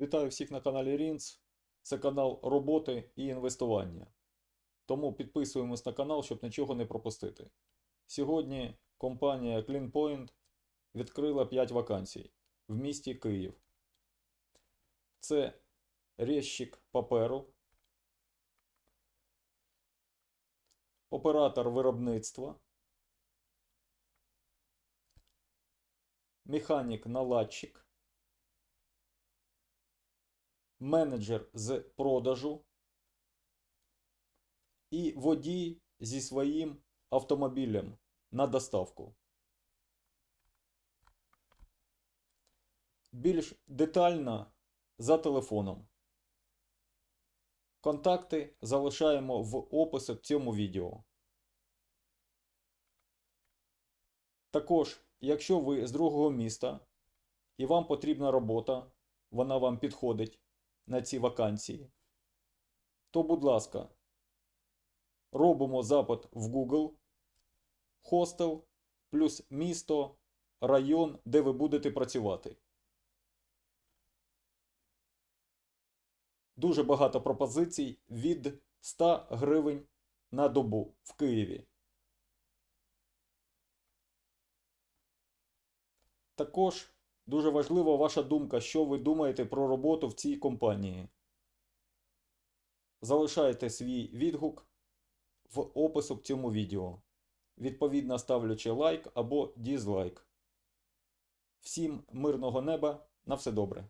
Вітаю всіх на каналі Рінц. Це канал роботи і інвестування. Тому підписуємось на канал, щоб нічого не пропустити. Сьогодні компанія CleanPoint відкрила 5 вакансій в місті Київ. Це резчик паперу, оператор виробництва, механік-наладчик, менеджер з продажу і водій зі своїм автомобілем на доставку. Більш детально за телефоном. Контакти залишаємо в описі к цьому відео. Також, якщо ви з другого міста і вам потрібна робота, вона вам підходить на ці вакансії, то, будь ласка, робимо запит в Google, хостел плюс місто, район, де ви будете працювати. Дуже багато пропозицій від 100 гривень на добу в Києві. Також дуже важлива ваша думка, що ви думаєте про роботу в цій компанії. Залишайте свій відгук в опису к цьому відео, відповідно ставлячи лайк або дізлайк. Всім мирного неба, на все добре.